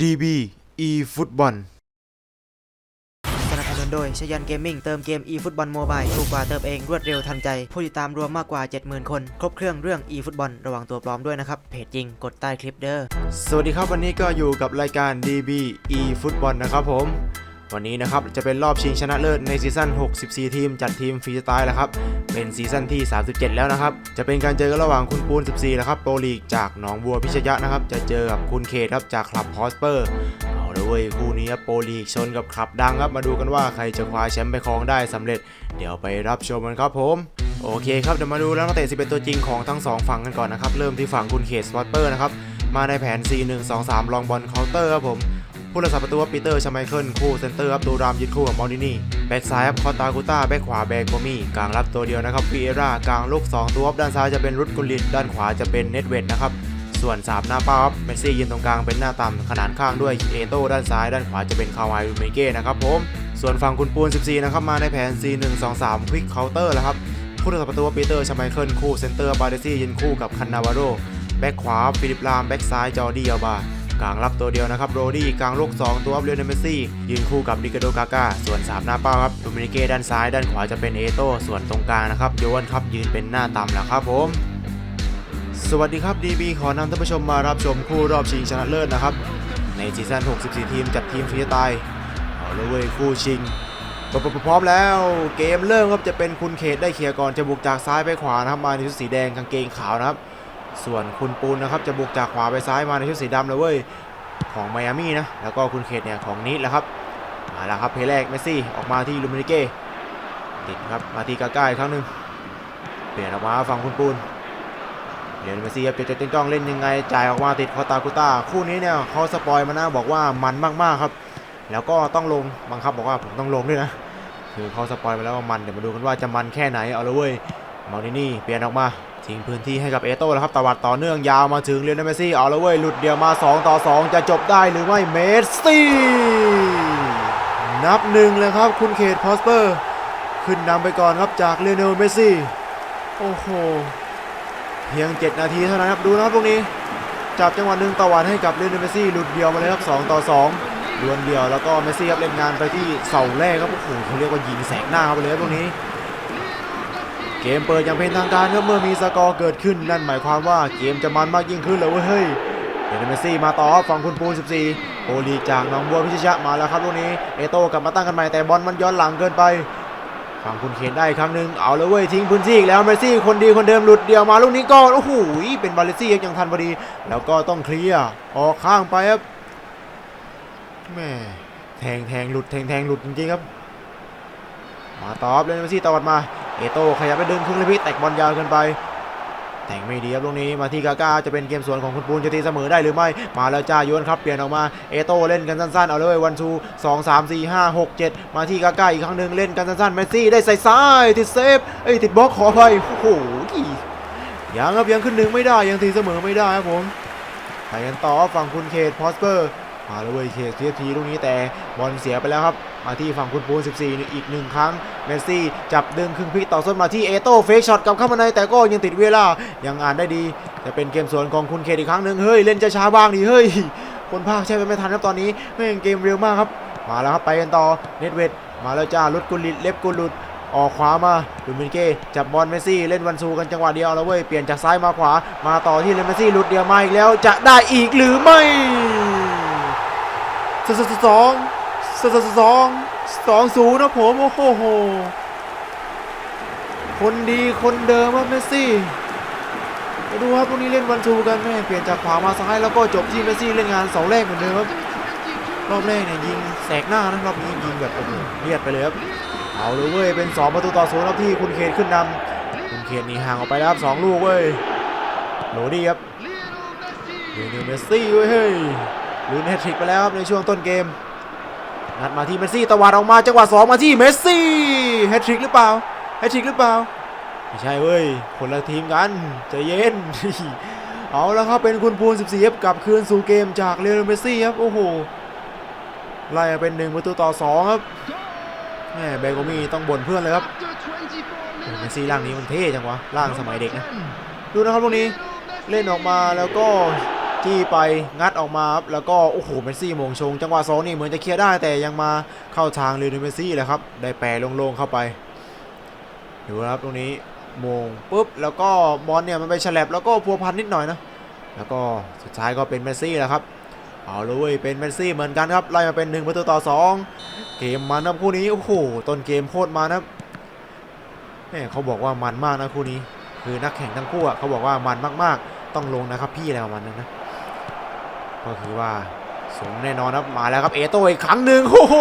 DB e ฟุตบอลสนับสนุนโดยชยันเกมมิ่งเติมเกม e ฟุตบอลโมบายถูกกว่าเติมเองรวดเร็วทันใจ ผู้ติดตามรวมมากกว่า 70,000 คน ครบเครื่องเรื่อง e ฟุตบอลระวังตัวปลอมด้วยนะครับ เพจจริงกดใต้คลิปเด้อ สวัสดีครับวันนี้ก็อยู่กับรายการ DB e ฟุตบอลนะครับผม วันนี้นะครับจะเป็นรอบชิงชนะเลิศในซีซั่น 64 ทีม จัดทีมฟรีสไตล์แล้วครับ เป็นซีซั่นที่ 37 แล้วนะครับ จะเป็นการเจอกันระหว่างคุณปูน 14 นะครับ โปรลีกจากหนองบัวพิชยะนะครับ จะเจอกับคุณเคครับจากคลับฮอสเปอร์ เอาเลยเว้ยคู่นี้โปรลีกชนกับคลับดังครับ มาดูกันว่าใครจะคว้าแชมป์ไปครองได้สำเร็จ เดี๋ยวไปรับชมกันครับผมโอเคครับเดี๋ยวมาดูแล้วนักเตะ11 ตัวจริงของทั้งสองฝั่งกันก่อนนะครับ เริ่มที่ฝั่งคุณเคสวอตเปอร์นะครับ มาในแผน 4-1-2-3 ลองบอลเคาน์เตอร์ครับผม ผู้รักษาประตูครับปีเตอร์ชาไมเคิลคู่เซนเตอร์ครับดูรามยึดคู่กับมอลดินี่แบ็กซ้ายครับคอตากูต้าแบ็กขวาแบกโกมี่กลางรับตัวเดียวนะครับวีเอร่ากลางลูก 2 ตัวด้านซ้ายจะเป็นรุดกุลิตด้านขวาจะเป็นเน็ตเวดนะครับส่วน3หน้าเป้าครับเมสซี่ยืนตรงกลางเป็นหน้าต่ำขนานข้างด้วยเอโต้ด้านซ้ายด้านขวาจะเป็นคาวายูเมเก้นะครับผมส่วนฝั่งคุณปูน 14 นะครับมาในแผน4-1-2-3ควิกเคาน์เตอร์แล้วครับผู้รักษาประตูว่าปีเตอร์ชาไมเคิลคู่เซนเตอร์บาเดซี่ยืนคู่กับคันนาวาโรแบ็กขวาฟิลิปลามแบ็กซ้ายจอร์ดี้อัลบา กลางรับตัวเดียวนะครับโรดี้กลางลูก 2 ตัวเลียนเมสซี่ยืนคู่กับดิกาโดกาก้าส่วน 3 หน้าเป้าครับโดมินิเก้ด้านซ้ายด้านขวาจะเป็นเอโต้ส่วนตรงกลางนะครับโยนครับยืนเป็นหน้าต่ำแล้วครับผมสวัสดีครับ DB ขอนำท่านผู้ชมมารับชมคู่รอบชิงชนะเลิศนะครับในซีซั่น64 ทีมจัดทีมฟรีสไตล์เอาลยเว้ยคู่ชิงพร้อมแล้วเกมเริ่มครับจะเป็นคุณเขตได้เคลียร์ก่อนจะบุกจากซ้ายไปขวานะครับมาในชุดสีแดงกางเกงขาวนะครับ ส่วนคุณปูนนะครับจะบุกจากขวาไปซ้ายมาในชุดสีดำเลยเว้ยของไมอามี่นะแล้วก็คุณเขตเนี่ยของนิดแหละครับมาแล้วครับเพลแรกเมสซี่ออกมาที่ลูมินิเก้ติดครับมาที่กาก้าอีกครั้งหนึ่งเปลี่ยนออกมาฝั่งคุณปูนเดี๋ยวเมสซี่ครับจะจะจ้องเล่นยังไงจ่ายออกมาติดคอตากุต้าคู่นี้เนี่ยเขาสปอยมาหน้าบอกว่ามันมากๆครับ แล้วก็ต้องลงบังคับบอกว่าผมต้องลงด้วยนะคือเขาสปอยไปแล้วว่ามันเดี๋ยวมาดูกันว่าจะมันแค่ไหนเอาละเว้ยมารินี่เปลี่ยนออกมา ทิ้งพื้นที่ให้กับเอโต้แล้วครับตวัดต่อเนื่องยาวมาถึงเรียนเมสซี่เอาละเว้ยหลุดเดียวมา 2 ต่อ 2 จะจบได้หรือไม่เมสซี่นับหนึ่งเลยครับคุณเขตพอสเปอร์ ขึ้นนำไปก่อนครับจากเรียนเมสซี่โอ้โหเพียง 7 นาทีเท่านั้นครับดูนะครับตรงนี้ จับจังหวะหนึ่งตวัดให้กับเรียนเมสซี่หลุดเดียวมาเลยครับ2ต่อ2ดวลเดียวแล้วก็เมสซี่ครับเล่นงานไปที่เสาแรกครับโอ้โหเขาเรียกว่ายิงแสกหน้าเข้าไปเลยตรงนี้ เกมเปิดอย่างเป็นทางการครับเมื่อมีสกอร์เกิดขึ้นนั่นหมายความว่าเกมจะมันมากยิ่งขึ้นเลยเว้ยเฮ้ยเดนเมซี่มาต่อครับฝั่งคุณปูน 14 โอลีจากหนองบัวพิชยะมาแล้วครับลูกนี้เอโต้กลับมาตั้งกันใหม่แต่บอลมันย้อนหลังเกินไปฝั่งคุณเคนได้ครั้งหนึ่งเอาเลยเว้ยทิ้งพื้นที่อีกแล้วเมซี่คนดีคนเดิมหลุดเดียวมาลูกนี้ก็โอ้โหเป็นบาเลซี่ยังทันพอดี แล้วก็ต้องเคลียร์ออกข้างไปครับแม่แทงแทงหลุดแทงแทงหลุดจริงๆครับ มาตอบเลยเมซี่ตวัดมา เอโต้ขยับไปดึงครึ่งเลยพี่แตกบอลยาวเกินไป แต่งไม่ดีครับตรงนี้มาที่กาก้าจะเป็นเกมสวนของคุณปูนจะตีเสมอได้หรือไม่ มาแล้วจ้าโยนครับเปลี่ยนออกมา เอโต้เล่นกันสั้นๆเอาเลยวันทูสองสามสี่ห้าหกเจ็ดมาที่กาก้าอีกครั้งหนึ่งเล่นกันสั้นๆเมซี่ได้ใส่ซ้ายติดเซฟเอ้ยติดบล็อกขออภัยโอ้โหยังครับยังขึ้นหนึ่งไม่ได้ยังตีเสมอไม่ได้ครับผมไปกันต่อฝั่งคุณเคทพอสเปอร์มาแล้วเว้ยเคสทีทีลูกนี้แต่บอลเสียไปแล้วครับ มาที่ฝั่งคุณปูน14นี่อีกหนึ่งครั้งเมสซี่จับดึงครึ่งพลิกต่อส้นมาที่เอโต้เฟกช็อตกับเข้ามาในแต่ก็ยังติดเวลายังอ่านได้ดีจะเป็นเกมสวนของคุณเคอีกครั้งหนึ่งเฮ้ยเล่นจะช้าบ้างดิเฮ้ยคนภาคใช่ไปไม่ทันครับตอนนี้แม่งเกมเร็วมากครับ มาแล้วครับไปกันต่อเน็ตเวดมาแล้วจ้าลุดกุลิตเล็บกุลุดออกขวามาดูมินเก้จับบอลเมสซี่เล่นวันซูกันจังหวะเดียวแล้วเว้ยเปลี่ยนจากซ้ายมาขวา มาต่อที่เลนเมสซี่หลุดเดียวมาอีกแล้วจะได้อีกหรือไม่สส สองสสสองสองศูนย์นะผมโอ้โห คนดีคนเดิมครับเมสซี่มาดูครับพวกนี้เล่นวันทูกันแม่เปลี่ยนจากขวามาซ้ายแล้วก็จบที่เมสซี่เล่นงานเสาแรกเหมือนเดิมครับรอบแรกเนี่ยยิงแสกหน้านะรอบนี้ยิงแบบโอ้โหเลียดไปเลยครับเอาเลยเว้ยเป็นสองประตูต่อศูนย์ครับที่คุณเคนขึ้นนำคุณเคนนี่ห่างออกไปแล้วครับสองลูกเว้ยโหลดีครับเดี๋ยวเมสซี่เว้ยเฮ้ยลุ้นแฮตทริกไปแล้วครับในช่วงต้นเกม งัดมาที่เมสซี่ตะวัดออกมาจังหวะ2มาที่เมสซี่แฮตทริกหรือเปล่าแฮตทริกหรือเปล่าไม่ใช่เว้ยคนละทีมกันใจเย็นเอาแล้วครับเป็นคุณปูน14ครับกลับคืนสู่เกมจากเรอัลเมสซี่ครับโอ้โหไล่เป็น1ประตูต่อ2ครับแม่เบโกมีต้องบ่นเพื่อนเลยครับเมสซี่ร่างนี้มันเท่จังวะร่างสมัยเด็กนะดูนะครับตรงนี้เล่นออกมาแล้วก็ จี้ไปงัดออกมาครับแล้วก็โอ้โหเมสซี่มงชง จังหวะสองนี่เหมือนจะเคลียร์ได้แต่ยังมาเข้าทางเลโอเนเมสซี่แหละครับ ได้แปรโล่งๆเข้าไปดูนะครับตรงนี้มงปุ๊บแล้วก็บอลเนี่ยมันไปฉลับแล้วก็พัวพันนิดหน่อยนะแล้วก็สุดท้ายก็เป็นเมสซี่แหละครับเอาเลยเว้ยเป็นเมสซี่เหมือนกันครับไล่มาเป็น1ประตูต่อ 2 เกมมันนะคู่นี้โอ้โหต้นเกมโคตรมันนะแม่เขาบอกว่ามันมากนะคู่นี้ คือนักแข่งทั้งคู่อะเขาบอกว่ามันมากๆ ต้องลงนะครับพี่อะไรประมาณนั้นนะ ก็คือว่าสมแน่นอนครับมาแล้วครับเอโตอีกครั้งหนึ่งโอ้โห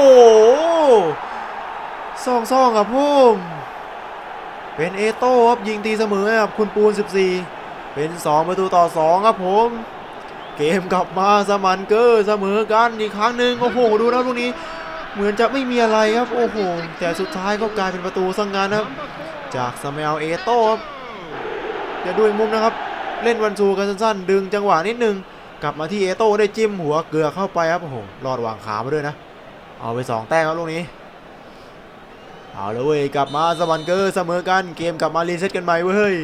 ซองซองครับพุ่มเป็นเอโต้ครับยิงตีเสมอครับคุณปูน 14 เป็น 2 ประตูต่อ 2 ครับผม เกมกลับมาสมันเกอร์เสมอกันอีกครั้งหนึ่งโอ้โหดูนะลูกนี้ เหมือนจะไม่มีอะไรครับโอ้โหแต่สุดท้ายก็กลายเป็นประตูสังงานครับ จากสมลเอโต้ครับอย่าดูอีกมุมนะครับ เล่นวันซูกันสั้นๆ ดึงจังหวะนิดนึง กลับมาที่เอโต้ได้จิ้มหัวเกลือเข้าไปครับโอ้โหรอดวางขามาด้วยนะ เอาไป 2 แต้มครับลูกนี้ เอาเลยเว้ยกลับมาสมันเกอร์เสมอกันเกมกลับมารีเซ็ตกันใหม่เว้ย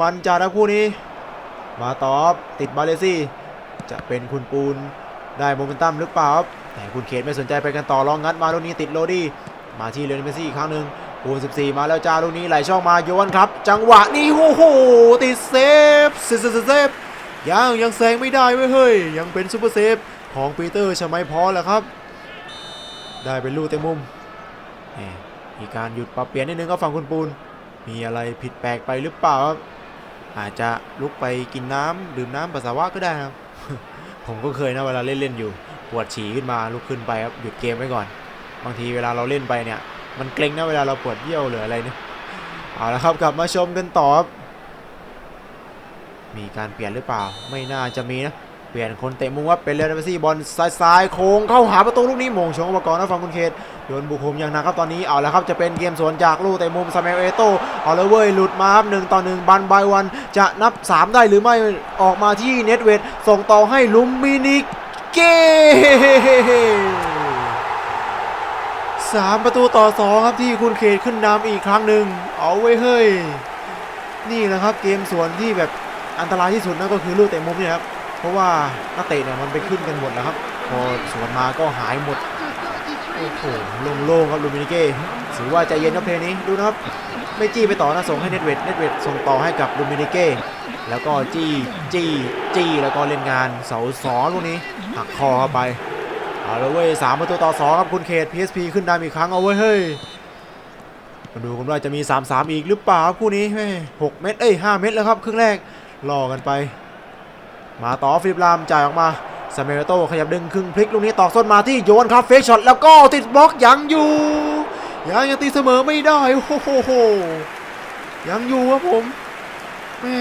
มันจัดนะคู่นี้ มาตอบติดบาเลซี่ จะเป็นคุณปูนได้โมเมนตัมหรือเปล่าครับแต่คุณเขตไม่สนใจไปกันต่อลองงัดมาลูกนี้ติดโรดี้มาที่เลนเมสซี่อีกครั้งหนึ่งปูน14 มาแล้วจ้าลูกนี้ไหลช่องมาโยนครับ จังหวะนี้โอ้โหติดเซฟเซฟเซฟเซฟ ยังยังแซงไม่ได้เว้ยเฮ้ย ยังเป็นซูเปอร์เซฟของปีเตอร์ชมัยพอแหละครับ ได้เป็นลูกเต็มมุมมีการหยุดปรับเปลี่ยนนิดนึงก็ฝั่งคุณปูน มีอะไรผิดแปลกไปหรือเปล่าครับอาจจะลุกไปกินน้ำดื่มน้ำปัสสาวะก็ได้ครับ ผมก็เคยนะเวลาเล่นเล่นๆอยู่ ปวดฉี่ขึ้นมาลุกขึ้นไปครับหยุดเกมไว้ก่อน บางทีเวลาเราเล่นไปเนี่ย มันเกร็งนะเวลาเราปวดเยี่ยวหรืออะไรเนี่ยเอาละครับกลับมาชมกันต่อครับ มีการเปลี่ยนหรือเปล่า ไม่น่าจะมีนะ เปลี่ยนคนเตะมุมครับเป็นเลนเมสซี่บอลซ้ายๆโค้งเข้าหาประตูลูกนี้มงชงออกมาก่อนนะฟังคุณเขตโยนบุกโฮมอย่างหนักครับตอนนี้เอาละครับจะเป็นเกมสวนจากลูกเตะมุมซาเมลเอโตเอาเลยเว้ยหลุดมาครับหนึ่งต่อหนึ่งบันบายวันจะนับ 3 ได้หรือไม่ออกมาที่เน็ตเวทส่งต่อให้ลุมมินิเก้สามประตูต่อสองครับที่คุณเขตขึ้นนำอีกครั้งหนึ่งเอาไว้เฮ้ยนี่แหละครับเกมสวนที่แบบ อันตรายที่สุดนั่นก็คือลูกเตะมุมเนี่ยครับเพราะว่านักเตะเนี่ยมันไปขึ้นกันหมดแล้วครับ พอสวนมาก็หายหมดโอ้โหโล่งๆครับลูมินิเก้ถือว่าใจเย็นครับเพลงนี้ดูนะครับไม่จี้ไปต่อนะส่งให้เน็ตเวทเน็ตเวทส่งต่อให้กับลูมินิเก้แล้วก็จี้จี้จี้แล้วก็เล่นงานเสาสองลูกนี้หักคอเข้าไปเอาละเว้ยสามประตูต่อสองครับคุณเขต PSP ขึ้นนำอีกครั้งเอาไว้เฮ้ยมาดูกันว่าจะมี 3-3 อีกหรือเปล่าครับคู่นี้หกเม็ดเอ้ยห้าเม็ดแล้วครับครึ่งแรก รอกันไป มาต่อฟิลิปลามจ่ายออกมาซาเมโตขยับดึงครึ่งพลิกลูกนี้ตอกส้นมาที่โยนครับเฟกช็อตแล้วก็ติดบล็อกยังอยู่ ยังยังตีเสมอไม่ได้โอ้โหยังอยู่ครับผมแม่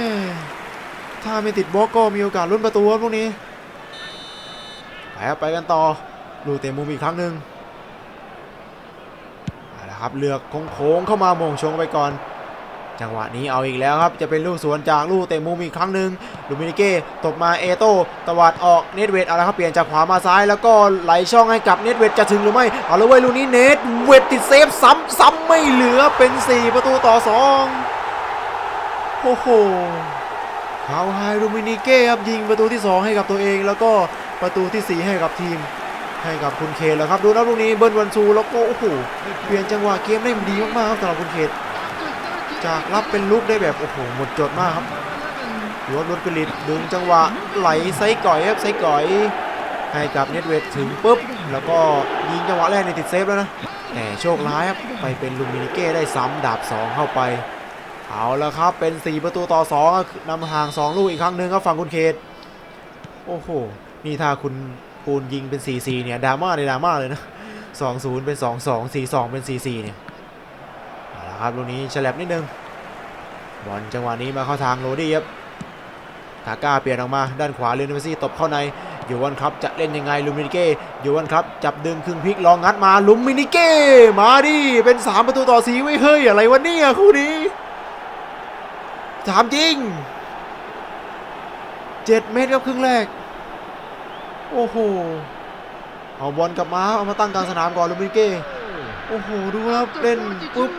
ถ้าไม่ติดบล็อกก็มีโอกาสลุ้นประตูครับลูกนี้ไปไปกันต่อลูเตะมุมอีกครั้งหนึ่งเอาละครับเลือกโค้งเข้ามาโมงชงไปก่อน จังหวะนี้เอาอีกแล้วครับ จะเป็นลูกสวนจากลูกเตะมุมอีกครั้งหนึ่งลูมินิเก้ตบมาเอโต้ตวัดออกเนตเวทเอาละครับเปลี่ยนจากขวามาซ้ายแล้วก็ไหลช่องให้กับเนตเวทจะถึงหรือไม่เอาเลยเว้ยลูกนี้เนตเวทติดเซฟซ้ำซ้ำไม่เหลือเป็น 4 ประตูต่อ2โอ้โหฮาไฮลูมินิเก้ครับยิงประตูที่ 2 ให้กับตัวเองแล้วก็ประตูที่ 4 ให้กับทีมให้กับคุณเคแล้วครับดูนะลูกนี้เบิ้ลวันซูแล้วก็โอ้โหเปลี่ยนจังหวะเกมได้ดีมากๆครับสำหรับคุณเค จากรับเป็นลุกได้แบบโอ้โหหมดจดมากครับยศรถกลิตดึงจังหวะไหลไซก่อยครับไซก่อยให้กับเน็ตเวทถึงปุ๊บ แล้วก็ยิงจังหวะแรกในติดเซฟแล้วนะแต่โชคร้ายครับไปเป็นลูมินิเก้ได้ซ้ำดาบ 2 เข้าไป เอาแล้วครับเป็น 4 ประตูต่อ2ครับนำห่าง 2 ลูกอีกครั้งหนึ่งครับฝั่งคุณเขตโอ้โห นี่ถ้าคุณปูนยิงเป็น 4-4 เนี่ยดราม่าในดราม่าเลยนะ 2-0 เป็น 2-2 4-2 เป็น 4-4 เนี่ยเอาละ ครับลูกนี้ฉลับนิดนึงบอลจังหวะนี้มาเข้าทางโรดี้ครับทาก้าเปลี่ยนออกมาด้านขวาเลนเมสซี่ตบเข้าในยูวันครับจะเล่นยังไงลูมินิเก้ยูวันครับจับดึงครึ่งพลิกลองงัดมาลูมินิเก้มาดิเป็น 3 ประตูต่อสีไว้เฮ้ยอะไรวะเนี่ยคู่นี้ถามจริง 7 เมตรครับครึ่งแรก โอ้โหเอาบอลกลับมาเอามาตั้งกลางสนามก่อนลูมินิเก้โอ้โหดูครับเล่นปุ๊บ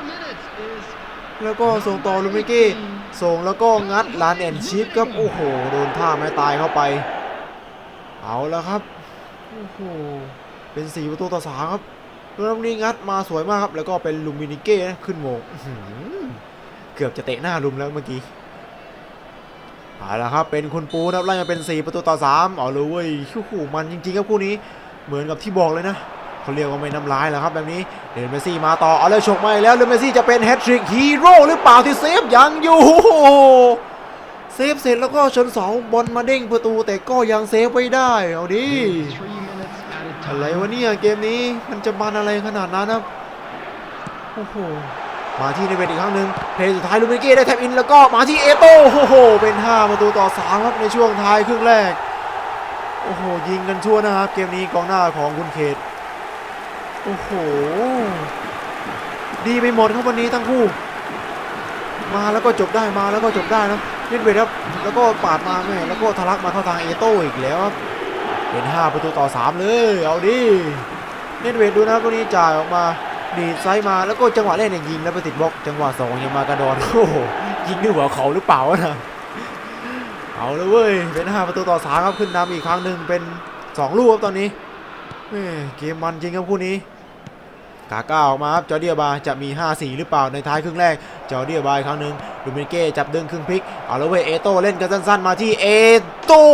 แล้วก็ส่งต่อลูมิเก้ส่งแล้วก็งัดลานแอนชิปครับโอ้โหโดนท่าไม้ตายเข้าไป เอาแล้วครับโอ้โหเป็นสี่ประตูต่อสามครับแล้วลูกนี้งัดมาสวยมากครับ แล้วก็เป็นลูมินิเก้นะขึ้นโมงเกือบจะเตะหน้าลุมแล้วเมื่อกี้เอาละครับเป็นคุณปูนะครับไล่มาเป็น 4 ประตูต่อ 3 เอาเลยเว้ยโอ้โหมันจริงๆครับคู่นี้เหมือนกับที่บอกเลยนะ เขาเรียกว่าไม่น้ำลายแล้วครับแบบนี้เดนเมซี่มาต่อเอาเลยฉกมาอีกแล้วเดนเมซี่จะเป็นแฮตทริกฮีโร่หรือเปล่าที่เซฟยังอยู่เซฟเสร็จแล้วก็ชนเสาบอลมาเด้งประตูแต่ก็ยังเซฟไว้ได้เอาดิอะไรวะเนี่ยเกมนี้มันจะมันอะไรขนาดนั้นครับโอ้โหมาที่ในเวทอีกครั้งหนึ่งเพลสุดท้ายลูมิเก้ได้แท็บอินแล้วก็มาที่เอโต้โอ้โห เป็น 5 ประตูต่อ3ครับในช่วงท้ายครึ่งแรก โอ้โห ยิงกันชั่วนะครับ เกมนี้กองหน้าของคุณเขต โอ้โห ดีไปหมดครับวันนี้ทั้งคู่ มาแล้วก็จบได้มาแล้วก็จบได้นะเล่นเวทครับแล้วก็ปาดมาแม่แล้วก็ทะลักมาเข้าทางเอโต้อีกแล้วครับเป็น5ประตูต่อ 3 เลยเอาดิเล่นเวทดูนะครับวันนี้จ่ายออกมาดีไซด์มาแล้วก็จังหวะเล่นเนี่ยยิงแล้วไปติดบล็อกจังหวะสองยังมากระดอนโอ้โหยิงด้วยหัวเขาหรือเปล่านะเอาเลยเว้ยเป็น5ประตูต่อสามครับขึ้นนำอีกครั้งหนึ่งเป็น 2 ลูกครับตอนนี้เกมมันจริงครับคู่นี้ กาก้าออกมาครับจอร์เดียบาจะมี 5-4 หรือเปล่าในท้ายครึ่งแรกจอร์เดียบาอีกครั้งหนึ่งดูเมนเก้จับดึงครึ่งพลิกเอาลยเวเอโต้เล่นกันสั้นๆ มาที่เอโต้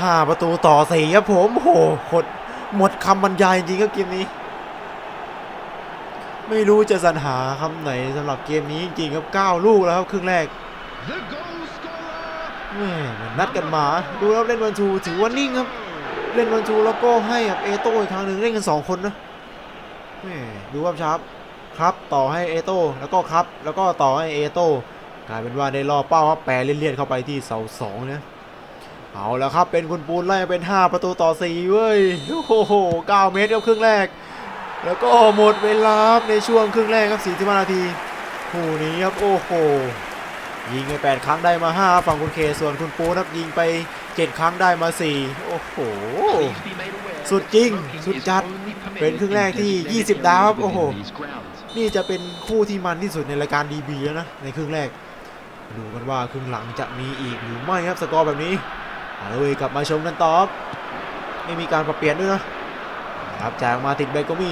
ห้าประตูต่อสี่ครับผมโอ้โหโคตรหมดคำบรรยายจริงๆครับเกมนี้ ไม่รู้จะสรรหาคำไหนสำหรับเกมนี้จริงๆครับ9ลูกแล้วครับครึ่งแรกแม่นนัดกันมา ดูแล้วเล่นวันทูถือว่านิ่งครับ เล่นวันทูแล้วก็ให้กับเอโต้อีกครั้งหนึ่งเล่นกัน2คนนะดูว่าชาร์ปครับต่อให้เอโต้แล้วก็ครับ แล้วก็ต่อให้เอโต้กลายเป็นว่าได้ล่อเป้าครับแปรเลี่ยนๆเข้าไปที่เสาสองนะเอาแล้วครับเป็นคุณปูนไล่เป็น 5 ประตูต่อ4เว้ยโอ้โห9เมตรครับครึ่งแรก แล้วก็หมดเวลาในช่วงครึ่งแรกครับ45นาทีคู่นี้ครับโอ้โหยิงไป 8 ครั้งได้มา 5 ฝั่งคุณเคส่วนคุณปูนครับยิงไป 7ครั้งได้มา4โอ้โห สุดจริง สุดจัด เป็นครึ่งแรกที่ 20 ดาวครับ โอ้โห นี่จะเป็นคู่ที่มันที่สุดในรายการ DB แล้วนะ ในครึ่งแรก ดูกันว่าครึ่งหลังจะมีอีกหรือไม่ครับ สกอร์แบบนี้เอาเลยกลับมาชมกันต่อครับไม่มีการปรับเปลี่ยนด้วยนะครับจากมาติดเบกก็มี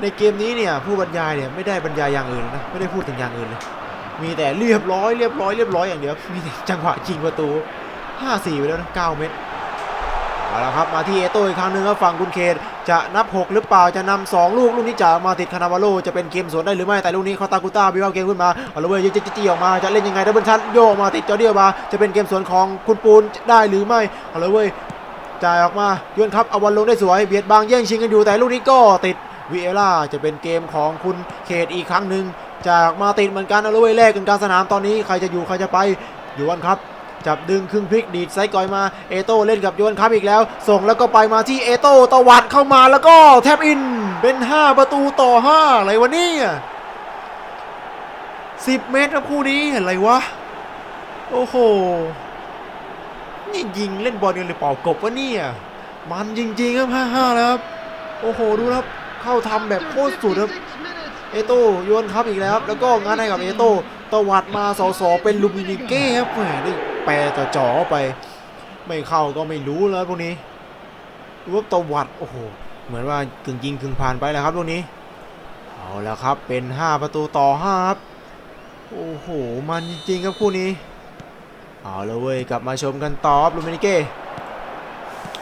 ในเกมนี้เนี่ยผู้บรรยายเนี่ยไม่ได้บรรยายอย่างอื่นนะ ไม่ได้พูดถึงอย่างอื่นเลย มีแต่เรียบร้อยเรียบร้อยเรียบร้อยอย่างเดียว มีแต่จังหวะยิงประตู 5-4 ไปแล้วนะ9เมตรเอาละครับมาที่เอโต้อีกครั้งหนึ่งครับฝั่งคุณเคนจะนับ 6 หรือเปล่าจะนำ2ลูก ลูกนี้จ่ากมาติดคานาวาโลจะเป็นเกมสวนได้หรือไม่แต่ลูกนี้คอตากุต้าบิวเอาเกมขึ้นมาเอาละเว้ยยิงจี้ออกมาจะเล่นยังไงดับเบิลทันโยกออกมาติดจอเดียวมาจะเป็นเกมสวนของคุณปูนได้หรือไม่เอาละเว้ยจ่ายออกมาย้วนครับเอาบอลลงได้สวยเบียดบางแย่งชิงกันอยู่แต่ลูกนี้ก็ติดวิเอล่าจะเป็นเกมของคุณเขตอีกครั้งหนึ่งจากมาติดเหมือนกันเอาละเว้ยแลกกันกลางสนามตอนนี้ใครจะอยู่ใครจะไปยวนครับ จับดึงครึ่งพลิกดีดไซด์ก่อยมาเอโต้เล่นกับโยนครับอีกแล้ว ส่งแล้วก็ไปมาที่เอโต้ตวัดเข้ามาแล้วก็แทบอินเป็น 5 ประตูต่อ 5 อะไรวะเนี่ย10 เมตรครับคู่นี้อะไรวะ โอ้โห นี่ยิงเล่นบอลกันหรือเปล่ากบวะเนี่ย มันจริงๆครับ 5-5 แล้วครับ โอ้โห ดูครับ เข้าทำแบบโคตรสุดครับเอโต้โยนครับอีกแล้วครับแล้วก็งานให้กับเอโต้ตวัดมาสอสอเป็นลูมินิเก้ครับแหมได้ แปรต่อจ่อไป ไม่เข้าก็ไม่รู้แล้วพวกนี้รูปตวัดโอ้โหเหมือนว่ากึ่งยิงกึ่งผ่านไปแล้วครับพวกนี้ เอาแล้วครับเป็น 5 ประตูต่อ5ครับโอ้โหมันจริงๆครับคู่นี้เอาแล้วเว้ยกลับมาชมกันต่อบลูมินิเก้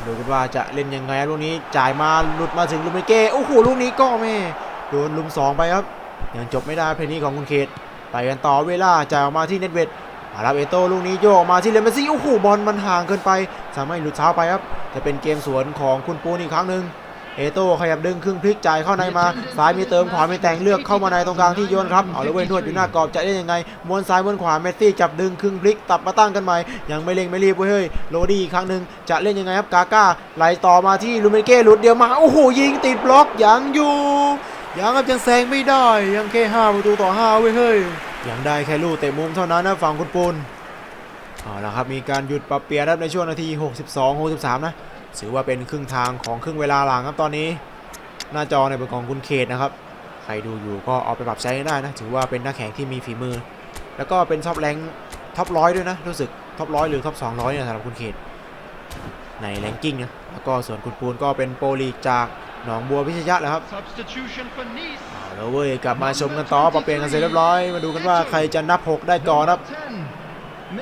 ดูกันว่าจะเล่นยังไงลูกนี้จ่ายมาหลุดมาถึงลูมินิเก้โอ้โหลูกนี้ก็ไม่โดนลุมสองไปครับยังจบไม่ได้เพลงนี้ของคุณเขตไปกันต่อเวลาจ่ายออกมาที่เน็ตเวท อารับเอโต้ลูกนี้โยกออกมาที่เลมซี่โอ้โหบอลมันห่างเกินไปทำให้หลุดเท้าไปครับจะเป็นเกมสวนของคุณปูนอีกครั้งหนึ่งเอโต้ขยับดึงครึ่งพลิกจ่ายเข้าในมาซ้ายมีเติมขวามีแต่งเลือกเข้ามาในตรงกลางที่โยนครับเอาเลยเว้ยนวดอยู่หน้ากรอบจะได้ยังไงมวนซ้ายมวนขวาเมสซี่จับดึงครึ่งพลิกตับมาตั้งกันใหม่ยังไม่เร่งไม่รีบเว้ยเฮ้ยโรดี้อีกครั้งหนึ่งจะเล่นยังไงครับกาก้าไหลต่อมาที่ลูเมนเก้หลุดเดียวมาโอ้โหยิงติดบล็อกยังอยู่ยังครับยังแซงไม่ได้ยังแค่5ประตูต่อ5เว้ยเฮ้ย ยังได้แค่ลูกเตะมุมเท่านั้นนะฝั่งคุณปูนเอาละครับมีการหยุดปรับเปลี่ยนครับในช่วงนาที 62 63 นะถือว่าเป็นครึ่งทางของครึ่งเวลาหลังครับตอนนี้ หน้าจอในเป็นของคุณเขตนะครับ ใครดูอยู่ก็เอาไปปรับใช้ได้นะ ถือว่าเป็นนักแข่งที่มีฝีมือ แล้วก็เป็นท็อปแรงท็อปร้อยด้วยนะ รู้สึกท็อปร้อยหรือท็อป200เนี่ยสำหรับคุณเขต ในแรงกิ้งนะแล้วก็ส่วนคุณปูนก็เป็นโปรลีกจากหนองบัวพิชยะแหละครับ เอาแล้วเว้ยกลับมาชมกันต่อปรับเปลี่ยนกันเสร็จเรียบร้อย มาดูกันว่าใครจะนับ 6 ได้ก่อนครับ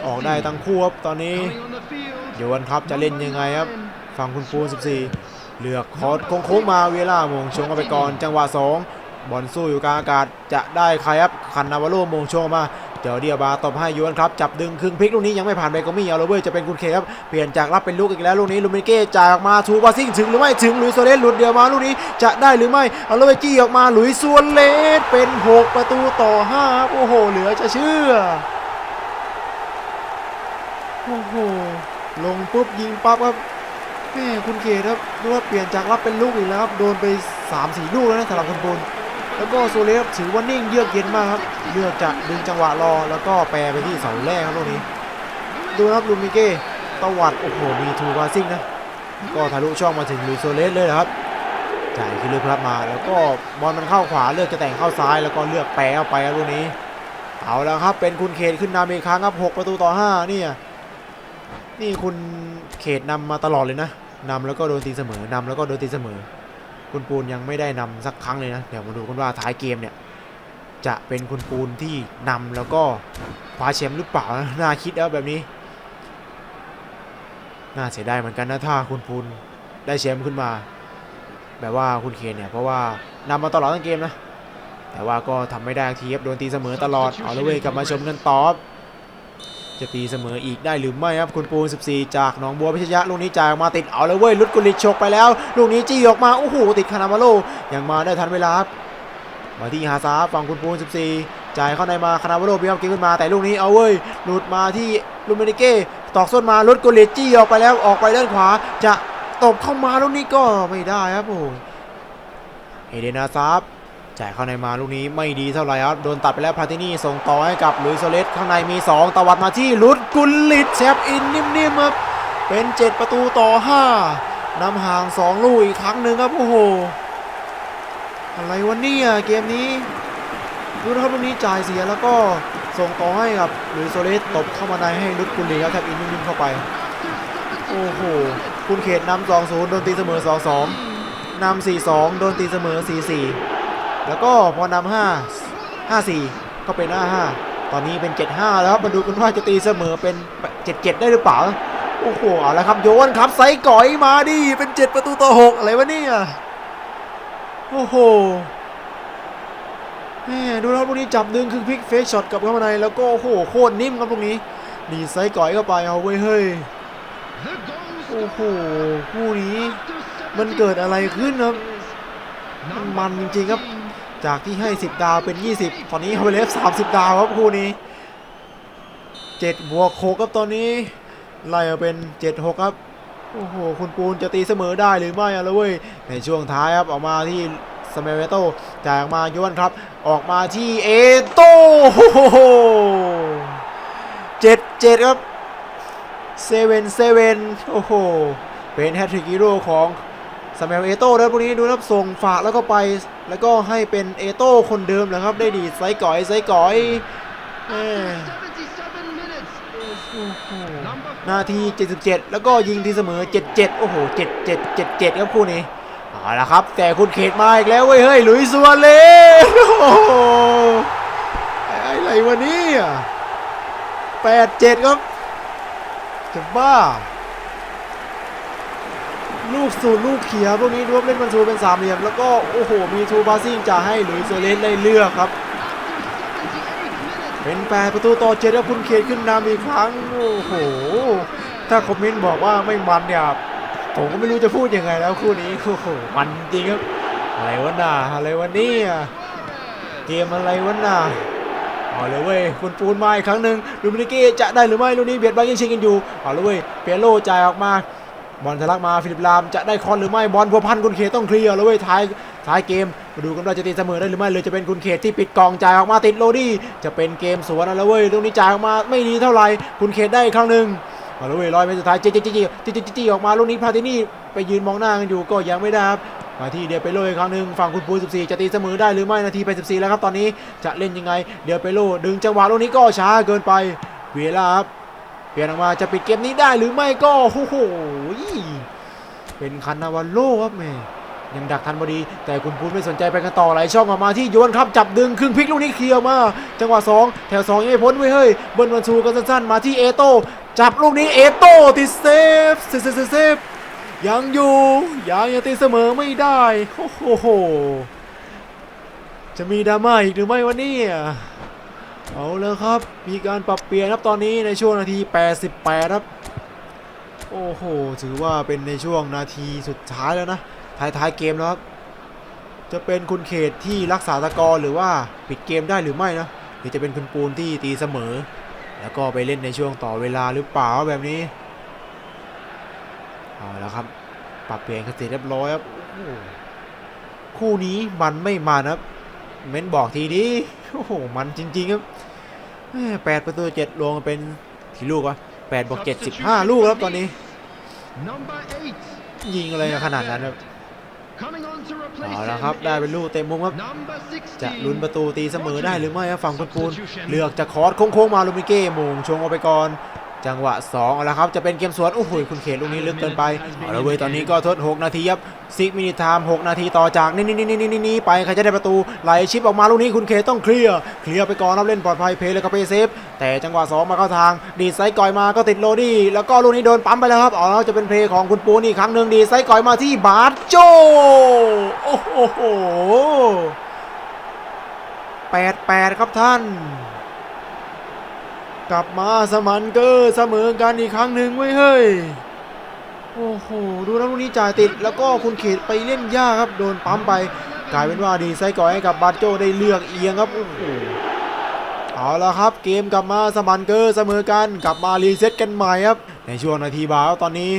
ออกได้ทั้งคู่ครับตอนนี้ Coming on the field. โยนครับจะเล่นยังไงครับฝั่งคุณปูน14 เลือกคอร์ดโค้งมาเวลาโมงชงเอาไปก่อนจังหวะ 2บอลสู้อยู่กลางอากาศจะได้ใครครับคันนาวาโรโมงชงมา เดี๋ยวเดียบาตบให้ยวนครับจับดึงครึ่งพลิกลูกนี้ยังไม่ผ่านเบเกอมี่เอาเลยเว้ยจะเป็นคุณเคครับเปลี่ยนจากรับเป็นลูกอีกแล้วลูกนี้ลูมิเก้จ่ายออกมาทูบาซิ่งถึงหรือไม่ถึงลุยโซเลสหลุดเดียวมาลูกนี้จะได้หรือไม่เอาเลยเว้ยจี้ออกมาลุยโซเลสเป็น 6 ประตูต่อ5โอ้โหเหลือจะเชื่อโอ้โหลงปุ๊บยิงปั๊บครับแม่คุณเกตครับดูว่าเปลี่ยนจากรับเป็นลูกอีกแล้วครับโดนไป3 4ลูกแล้วนะสำหรับคุณปูน แล้วก็โซเลสถือว่านิ่งเยือกเย็นมากครับเลือกจะดึงจังหวะรอแล้วก็แปรไปที่เสาแรกครับลูกนี้ ดูนะครับลูมิเก้ตวัดโอ้โหมีทูบาซิ่งนะก็ทะลุช่องมาถึงลุยโซเลสเลยนะครับจ่ายขึ้นลึกครับมาแล้วก็บอลมันเข้าขวาเลือกจะแต่งเข้าซ้าย แล้วก็เลือกแปรเข้าไปครับลูกนี้ เอาแล้วครับเป็นคุณเขตขึ้นนำอีกครั้งครับ6ประตูต่อ5เนี่ยนี่คุณเขตนำมาตลอดเลยนะนำแล้วก็โดนตีเสมอนำแล้วก็โดนตีเสมอ คุณปูนยังไม่ได้นำสักครั้งเลยนะ เดี๋ยวมาดูกันว่าท้ายเกมเนี่ย จะเป็นคุณปูนที่นำแล้วก็คว้าแชมป์หรือเปล่านะน่าคิดแล้วแบบนี้ น่าเสียดายเหมือนกันนะถ้าคุณปูนได้แชมป์ขึ้นมา แบบว่าคุณเคนเนี่ยเพราะว่านำมาตลอดทั้งเกมนะแต่ว่าก็ทำไม่ได้ทีครับโดนตีเสมอตลอดเอาละเว้ยกลับมาชมกันต่อบ จะตีเสมออีกได้หรือไม่ครับคุณปูน 14 จากหนองบัวพิชยะลูกนี้จ่ายออกมาติดเอาเลยเว้ยลุดกุลิชกไปแล้ว ลูกนี้จี้ออกมาโอ้โหติดคานามาโลยังมาได้ทันเวลาครับมาที่ฮาซาฝั่งคุณปูน 14 จ่ายเข้าในมาคานามาโลพยายามเก็บขึ้นมาแต่ลูกนี้เอาเว้ยหลุดมาที่ลูเมนิเก้ตอกส้นมาลุดกุลิชจี้ออกไปแล้วออกไปด้านขวา จะตบเข้ามาลูกนี้ก็ไม่ได้ครับโอ้โหเอเดนาซาบ จ่ายเข้าในมาลูกนี้ไม่ดีเท่าไหร่ครับโดนตัดไปแล้วพาตินี่ส่งต่อให้กับลุยโซเลสข้างในมี 2 ตวัดมาที่ลุดกุลลิตแชปอินนิ่มๆครับเป็น 7 ประตูต่อ 5นำห่าง 2 ลูกอีกครั้งหนึ่งครับโอ้โหอะไรวะเนี่ยเกมนี้ดูนะครับลูกนี้จ่ายเสียแล้วก็ส่งต่อให้กับลุยโซเลสตบเข้ามาในให้ลุดกุลลิตครับแทบอินนิ่มๆเข้าไปโอ้โหคุณเขตนำ2-0โดนตีเสมอ 2-2นำ4-2โดนตีเสมอ 4-4 แล้วก็พอนำ5 5 4ก็เป็น5 5ตอนนี้เป็น7 5แล้วครับมาดูกันว่าจะตีเสมอเป็น7 7ได้หรือเปล่าโอ้โหเอาละครับโยนครับไซส์ก่อยมาดิเป็น7ประตูต่อ6อะไรวะเนี่ยโอ้โหแหม่ดูแล้วลูกนี้จับดึงคือพลิกเฟกช็อตกลับเข้ามาในแล้วก็โอ้โหโคตรนิ่มครับตรงนี้ดีไซส์ก่อยเข้าไปเอาไว้ยเฮ้ยโอ้โหคู่นี้มันเกิดอะไรขึ้นครับมันมันจริงๆครับ จากที่ให้ 10 ดาวเป็น 20 ตอนนี้เอาไปเลฟ30 ดาวครับคู่นี้ 7 บวก6ครับตอนนี้ ไล่เป็น 7 6 ครับ โอ้โห คุณปูนจะตีเสมอได้หรือไม่อะล้วเว้ย ในช่วงท้ายครับ ออกมาที่สเมเวโตจ่ายออกมาโยนครับ ออกมาที่เอโต้โอ้โหเจ็ดเจ็ดครับเซเว่นเซเว่นโอ้โห เป็นแฮตทริกฮีโร่ของสมัยเอโต้แล้วพวกนี้ดูนะครับส่งฝากแล้วก็ไป แล้วก็ให้เป็นเอโต้คนเดิมนะครับ ได้ดีดไซส์ก่อยไซส์ก่อยแหม่77 minutes is โอ้โห number นาที 77 แล้วก็ยิงที่เสมอ 77 โอ้โห 77 77 ครับคู่นี้เอาละครับ แต่คุณเขตมาอีกแล้วเว้ย เฮ้ยหลุยส์ซัวเลสโอ้โหอะไรวะเนี่ย87 ครับ จะบ้า ลูกสูตรลูกเขียวพวกนี้รวบเล่นมันซูเป็นสามเหลี่ยมแล้วก็โอ้โหมีทูบาซิ่งจะให้หลุยส์ซัวเลสได้เลือกครับ เป็นแปดประตูต่อเจ็ดแล้วคุณเขตขึ้นนำอีกครั้งโอ้โห ถ้าคอมเมนต์บอกว่าไม่มันเนี่ยผมก็ไม่รู้จะพูดยังไงแล้วคู่นี้โอ้โหมันจริงครับอะไรวะน่าอะไรวะเนี่ยเกมอะไรวะน่าเอาเลยเว้ยคุณปูนมาอีกครั้งหนึ่งลูมินิกี้จะได้หรือไม่ลูกนี้เบียดบังยังชิงกันอยู่เอาเลยเว้ยเปียโลจ่ายออกมา บอลทะลักมาฟิลิปลามจะได้คอนหรือไม่บอลพัวพันคุณเขตต้องเคลียร์แล้วเว้ยท้ายท้ายเกมมาดูกันว่าจะตีเสมอได้หรือไม่หรือจะเป็นคุณเขตที่ปิดกองจ่ายออกมาติดโรดี้จะเป็นเกมสวนแล้วเว้ยตรงนี้จ่ายออกมาไม่ดีเท่าไหร่คุณเขตได้อีกครั้งหนึ่งเอาละเว้ยร้อยเมตรสุดท้ายจี้จี้จี้จี้จี้จี้จี้ออกมาลูกนี้พาตินี่ไปยืนมองหน้ากันอยู่ก็ยังไม่ได้ครับมาที่เดียเปโลอีกครั้งหนึ่งฝั่งคุณปู14 จะตีเสมอได้หรือไม่นาทีไป 14 แล้วครับตอนนี้จะเล่นยังไง เดียเปโลดึงจังหวะลูกนี้ก็ช้าเกินไปเวลาครับ เปลี่ยนออกมาจะปิดเกมนี้ได้หรือไม่ก็โอ้โหเป็นคันนาวาโลครับแม่ยังดักทันพอดี แต่คุณพูนไม่สนใจไปกันต่อไหลช่องออกมาที่โยนครับจับดึงครึ่งพลิกลูกนี้เคลียร์มา จังหวะ 2 แถว 2 ยังไม่พ้นเว้ยเฮ้ยเบิ้ลวันชูกันสั้นๆมาที่เอโต้จับลูกนี้เอโต้ติดเซฟเซฟเซฟเซฟยังอยู่ยังยังตีเสมอไม่ได้โอ้โหจะมีดราม่าอีกหรือไม่วะเนี่ย เอาแล้วครับ มีการปรับเปลี่ยนครับตอนนี้ในช่วงนาที 88 ครับ โอ้โห ถือว่าเป็นในช่วงนาทีสุดท้ายแล้วนะ ท้ายๆเกมแล้วครับ จะเป็นคุณเขตที่รักษาตะกอร์หรือว่าปิดเกมได้หรือไม่นะ หรือจะเป็นคุณปูนที่ตีเสมอ แล้วก็ไปเล่นในช่วงต่อเวลาหรือเปล่าแบบนี้ เอาแล้วครับ ปรับเปลี่ยนกันเสร็จเรียบร้อยครับ คู่นี้มันไม่มันครับ เม้นบอกทีดี โอ้โห มันจริง ๆ ครับแม่แปดประตูเจ็ดรวมเป็นกี่ลูกวะแปดบวกเจ็ดสิบห้าลูกครับตอนนี้ Number eight. ยิงอะไรขนาดนั้นครับ Coming on to replace เอาละ him ครับ ได้เป็น is ลูกเต็มมุมครับ Number จะ 16. ลุ้นประตูตีเสมอได้หรือไม่ครับฝั่งคุณปูนเลือกจะคอร์สโค้งๆมาลูมิเก้มงชงเอาไปก่อน จังหวะ2เอาละครับจะเป็นเกมสวนโอ้โหคุณเขตลูกนี้ลึกเกินไปเอาละเว้ยตอนนี้ก็ทด 6 นาทีครับซิกมินิทาม6นาทีต่อจากนี่นี่นี่นี่นี่นี่ไปใครจะได้ประตูไหลชิปออกมาลูกนี้คุณเขตต้องเคลียร์เคลียร์ไปก่อนครับเล่นปลอดภัยเพลย์แล้วก็ไปเซฟแต่จังหวะ2มาเข้าทาง ดีไซด์ก่อยมาก็ติดโรดี้แล้วก็ลูกนี้โดนปั๊มไปแล้วครับอาแล้วจะเป็นเพลของคุณปูนอีกครั้งหนึ่งดีไซด์ก่อยมาที่บาร์โจโอ้โหแปดแปดครับท่าน กลับมาสมันเกอร์เสมอกันอีกครั้งหนึ่งไว้ยเฮ้ยโอ้โหดูนะลูกนี้จ่ายติดแล้วก็คุณเขตไปเล่นยากครับโดนปั๊มไปกลายเป็นว่าดีไซน์ก่อยให้กับบาโจได้เลือกเอียงครับโอ้โหเอาละครับเกมกลับมาสมันเกอร์เสมอกันกลับมารีเซ็ตกันใหม่ครับ ในช่วงนาทีบ่าวตอนนี้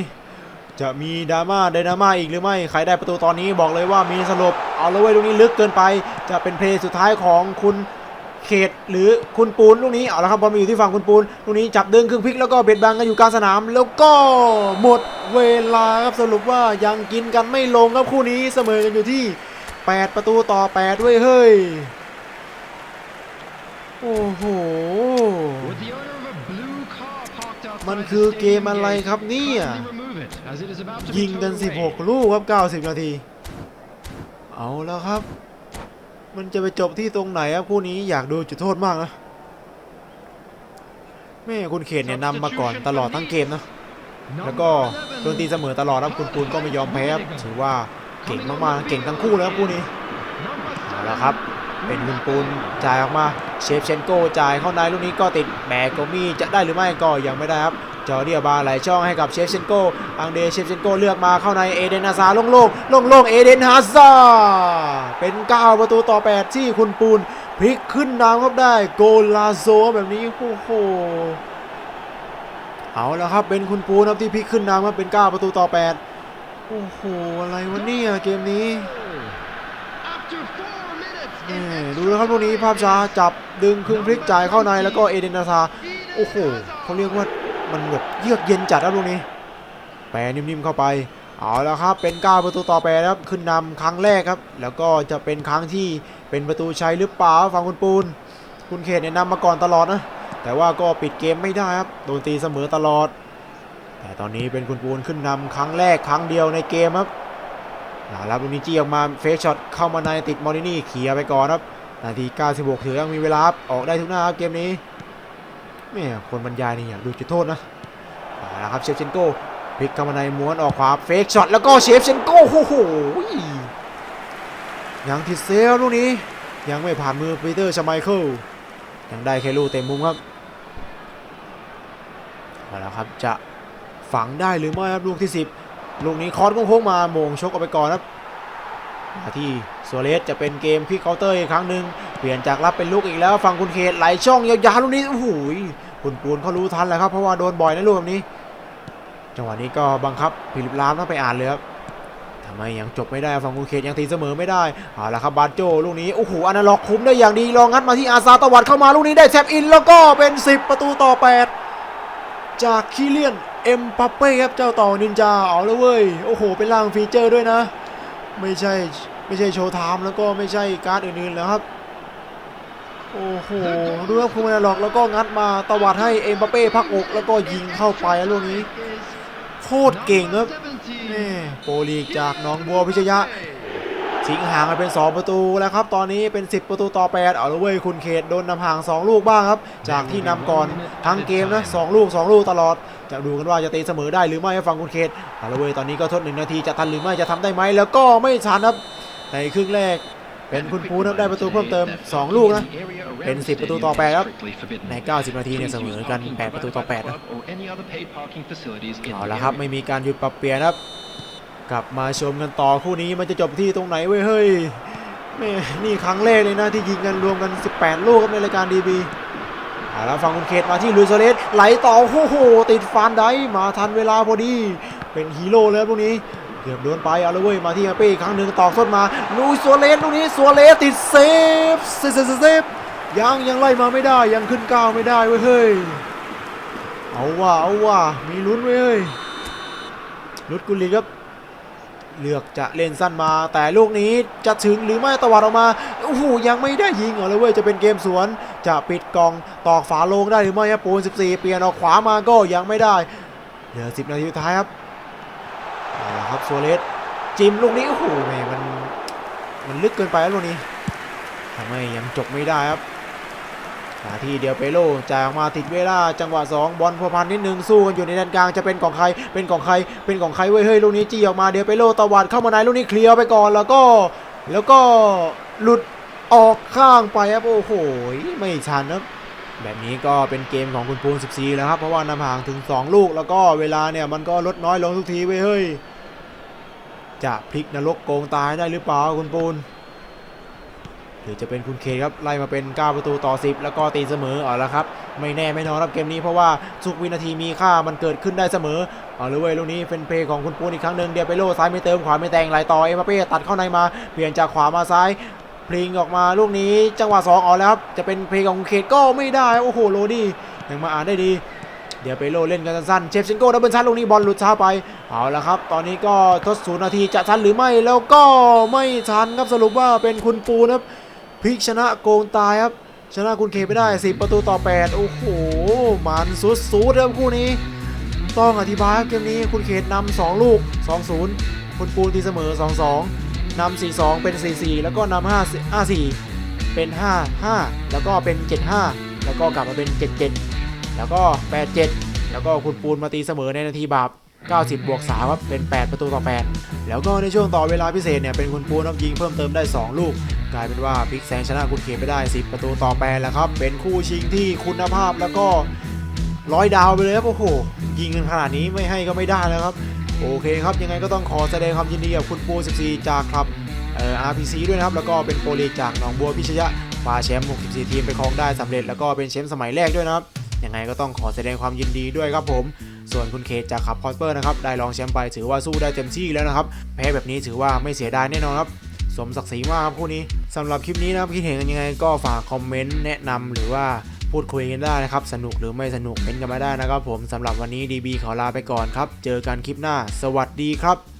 จะมีดราม่าไดนาม่าอีกหรือไม่ใครได้ประตูตอนนี้บอกเลยว่ามีสลบเอาละเว้ยลูกนี้ลึกเกินไป จะเป็นเพลย์สุดท้ายของคุณ เขตหรือคุณปูนลูกนี้เอาละครับบอลมาอยู่ที่ฝั่งคุณปูนลูกนี้จับดึงครึ่งพลิกแล้วก็เบียดบังกันอยู่กลางสนาม แล้วก็หมดเวลาครับสรุปว่ายังกินกันไม่ลงครับคู่นี้เสมอกันอยู่ที่ 8 ประตูต่อ 8 ด้วยเฮ้ยโอ้โห มันคือเกมอะไรครับเนี่ย ยิงกัน 16 ลูกครับ 90 นาที เอาแล้วครับ มันจะไปจบที่ตรงไหนครับคู่นี้อยากดูจุดโทษมากนะแม่คุณเขตเนี่ยนำมาก่อนตลอดทั้งเกมนะแล้วก็โดนตีเสมอตลอดครับคุณปูนก็ไม่ยอมแพ้ถือว่าเก่งมากๆเก่งทั้งคู่แล้วครับคู่นี้เอาละครับ เป็นคุณปูนจ่ายออกมาเชฟเชนโกจ่ายเข้าในลูกนี้ก็ติดแบกโกมี่จะได้หรือไม่ก็ยังไม่ได้ครับ จอร์เดียบาไหลช่องให้กับเชฟเชนโกอังเดเชฟเชนโกเลือกมาเข้าในเอเดนฮาซาลงโล่งลงโล่งเอเดนฮาซาเป็น9ประตูต่อ 8 ที่คุณปูนพลิกขึ้นนำครับได้โกลาโซแบบนี้โอ้โหเอาและครับเป็นคุณปูนครับที่พลิกขึ้นนำครับเป็น 9 ประตูต่อ 8 โอ้โหอะไรวะเนี่ยเกมนี้ After four minutes, แหม่ดูนะครับลูกนี้ภาพช้าจับดึงครึ่งพลิกจ่ายเข้าในแล้วก็เอเดนนาซาโอ้โหเขาเรียกว่า มันแบบเยือกเย็นจัดครับลูกนี้ แปรนิ่มๆเข้าไป เอาแล้วครับ เป็น9ประตูต่อแปรครับ ขึ้นนำครั้งแรกครับ แล้วก็จะเป็นครั้งที่เป็นประตูชัยหรือเปล่าฝั่งคุณปูน คุณเขตเนี่ยนำมาก่อนตลอดนะ แต่ว่าก็ปิดเกมไม่ได้ครับ โดนตีเสมอตลอด แต่ตอนนี้เป็นคุณปูนขึ้นนำครั้งแรกครั้งเดียวในเกมครับนะครับลูกนี้จี้ออกมาเฟกช็อตเข้ามาในติดมอรินี่เคลียไปก่อนครับ นาที 96 ถือยังมีเวลาออกได้ทุกหน้าครับเกมนี้ แม่คนบรรยายนี่อยากดูจุดโทษนะเอาละครับเชฟเชนโก้พลิกเข้ามาในม้วนออกขวาเฟกช็อตแล้วก็เชฟเชนโก้โอ้โหยังติดเซลลูกนี้ ยังไม่ผ่านมือปีเตอร์ชไมเคิลยังได้แค่ลูกเต็มมุมครับเอาละครับจะฝังได้หรือไม่ครับลูกที่ 10 ลูกนี้คอร์สโค้งมาโมงชกออกไปก่อนครับมาที่โซเลสจะเป็นเกมพลิกเคาน์เตอร์อีกครั้งหนึ่งเปลี่ยนจากรับเป็นลูกอีกแล้ว ฝั่งคุณเขตไหลช่องยาวๆลูกนี้โอ้โห คุณปูนเขารู้ทันแหละครับเพราะว่าโดนบ่อยนะลูกแบบนี้ จังหวะนี้ก็บังคับฟิลิปลามต้องไปอ่านเลยครับทำไมยังจบไม่ได้ฝั่งคุณเขตยังตีเสมอไม่ได้เอาละครับบาโจลูกนี้โอ้โหอนาล็อกคุมได้อย่างดีลองงัดมาที่อาซาตวัดเข้ามาลูกนี้ได้แทบอินแล้วก็เป็น 10 ประตูต่อ 8 จากคิเลียนเอ็มปัปเป้ครับเจ้าต่อนินจาเอาแล้วเว้ยโอ้โหเป็นร่างฟีเจอร์ด้วยนะ ไม่ใช่ไม่ใช่โชว์ไทม์แล้วก็ไม่ใช่การ์ดอื่นๆแล้วครับ โอ้โหดูครับคูมานาล็อกแล้วก็งัดมาตวัดให้เอ็มบัปเป้พักอกแล้วก็ยิงเข้าไปแล้วลูกนี้ โคตรเก่งครับแม่โปลีกจากหนองบัวพิชยะสิงห่างกันเป็น 2 ประตูแล้วครับ ตอนนี้เป็น 10 ประตูต่อ 8 เอาละเว้ยคุณเขตโดนนำห่าง 2 ลูกบ้างครับ จากที่นำก่อนทั้งเกมนะ2ลูก 2 ลูกตลอด จะดูกันว่าจะตีเสมอได้หรือไม่ให้ฟังคุณเขตเอาละเว้ยตอนนี้ก็ทดหนึ่งนาทีจะทันหรือไม่จะทำได้ไหมแล้วก็ไม่ทันครับในครึ่งแรก เป็นคุณปูนะครับได้ประตูเพิ่มเติม 2 ลูกนะ เป็น 10 ประตูต่อแปดครับ ใน 90 นาทีเนี่ยเสมอกันแปดประตูต่อแปดนะเอาละครับไม่มีการหยุดปรับเปลี่ยนครับ กลับมาชมกันต่อคู่นี้มันจะจบที่ตรงไหนเว้ยเฮ้ยนี่ครั้งแรกเลยนะที่ยิงกันรวมกัน 18 ลูกครับในรายการดีบีเอาละฟังคุณเขตมาที่ลุยโซเลสไหลต่อโอ้โหติดฟานได้มาทันเวลาพอดี เป็นฮีโร่เลยพวกนี้ กือบโดนไปเอาละเว้ยมาที่อาเป้อีกครั้งหนึ่งตอกส้นมาลุยโซเลสลูกนี้โซเลสติดเซฟเซฟเซฟยังยังไล่มาไม่ได้ยังขึ้นก้าวไม่ได้เว้ยเฮ้ยเอาว่ะเอาว่ะมีลุ้นเว้ยเฮ้ยลุดกุลีครับเลือกจะเล่นสั้นมา แต่ลูกนี้จะถึงหรือไม่ตะวัดออกมาโอ้โหยังไม่ได้ยิงเหรอเลยเว้ยจะเป็นเกมสวน จะปิดกองตอกฝาโลงได้หรือไม่ครับปูน14 เปลี่ยนออกขวามาก็ยังไม่ได้เหลือ10 นาทีสุดท้ายครับ ครับโซเลสจิมลูกนี้โอ้โหแม่มันมันลึกเกินไปแล้วลูกนี้ทำให้ยังจบไม่ได้ครับนาทีเดียวเปโลจ่ายออกมาติดเวลาจังหวะ 2 บอลพัวพันนิดนึงสู้กันอยู่ในแดนกลางจะเป็นของใคร เป็นของใคร เป็นของใครเว้ยเฮ้ยลูกนี้จี้ออกมาเดียวเปโลตวัดเข้ามาในลูกนี้เคลียร์ไปก่อนแล้วก็แล้วก็หลุดออกข้างไปครับโอ้โหไม่ชันครับแบบนี้ก็เป็นเกมของคุณปูน14 แล้วครับเพราะว่านำห่างถึง 2 ลูกแล้วก็เวลาเนี่ยมันก็ลดน้อยลงทุกทีเว้ยเฮ้ย จะพลิกนรกโกงตายได้หรือเปล่าคุณปูนหรือจะเป็นคุณเคครับไล่มาเป็น 9 ประตูต่อ 10 แล้วก็ตีเสมอเอาละครับ ไม่แน่ไม่นอนรับเกมนี้เพราะว่าทุกวินาทีมีค่ามันเกิดขึ้นได้เสมอเอาเลยเว้ยลูกนี้เป็นเพย์ของคุณปูนอีกครั้งหนึ่งเดียวไปโลซ้ายไม่เติมขวาไม่แต่งไหลต่อเอ็มบัปเป้ตัดเข้าในมาเปลี่ยนจากขวามาซ้ายพลิงออกมาลูกนี้จังหวะ2ออกแล้วครับจะเป็นเพลย์ของคุณเขตก็ไม่ได้โอ้โหโรดี้ยังมาอ่านได้ดี เดี๋ยวไปโลเล่นกันสั้นเชฟซิงโก้ดับเบิลชันลูกนี้บอลหลุดช้าไป เอาละครับ ตอนนี้ก็ทดศูนย์นาทีจะทันหรือไม่แล้วก็ไม่ทันครับสรุปว่าเป็นคุณปูนะครับพลิกชนะโกงตายครับชนะคุณเคไปได้10ประตูต่อ 8 โอ้โหมันสุดๆครับคู่นี้ ต้องอธิบายครับเกมนี้คุณเขตนำ2ลูก 2-0 คุณปูนตีเสมอ 2-2นำ4-2 เป็น 4-4 แล้วก็นำ5 5-4 เป็น 5-5 แล้วก็เป็น 7-5 แล้วก็กลับมาเป็น 7-7 แล้วก็ 8-7 แล้วก็คุณปูนมาตีเสมอในนาทีบาป90 บวก 3 ครับ เป็น 8 ประตูต่อ 8 แล้วก็ในช่วงต่อเวลาพิเศษเนี่ย เป็นคุณปูนครับยิงเพิ่มเติมได้ 2 ลูก กลายเป็นว่าพลิกแซงชนะคุณเขตไปได้ 10 ประตูต่อ 8 แล้วครับ เป็นคู่ชิงที่คุณภาพแล้วก็ร้อยดาวไปเลยครับโอ้โห ยิงกันขนาดนี้ไม่ให้ก็ไม่ได้แล้วครับ โอเคครับ ยังไงก็ต้องขอแสดงความยินดีกับคุณปู 14 จากครับเอ่อ RPC ด้วยนะครับ แล้วก็เป็นโปรลีกจากหนองบัวพิชยะคว้าแชมป์ 64 ทีมไปครองได้สำเร็จ แล้วก็เป็นแชมป์สมัยแรกด้วยนะครับ ยังไงก็ต้องขอแสดงความยินดีด้วยครับผม ส่วนคุณเคจากขับพอสเปอร์นะครับได้รองแชมป์ไปถือว่าสู้ได้เต็มที่แล้วนะครับแพ้แบบนี้ถือว่าไม่เสียดายแน่นอนครับสมศักดิ์ศรีมากครับคู่นี้สำหรับคลิปนี้นะครับคิดเห็นกันยังไงก็ฝากคอมเมนต์แนะนำหรือว่าพูดคุยกันได้นะครับ สนุกหรือไม่สนุกเป็นกันมาได้นะครับผมสำหรับวันนี้ DB ขอลาไปก่อนครับ เจอกันคลิปหน้า สวัสดีครับ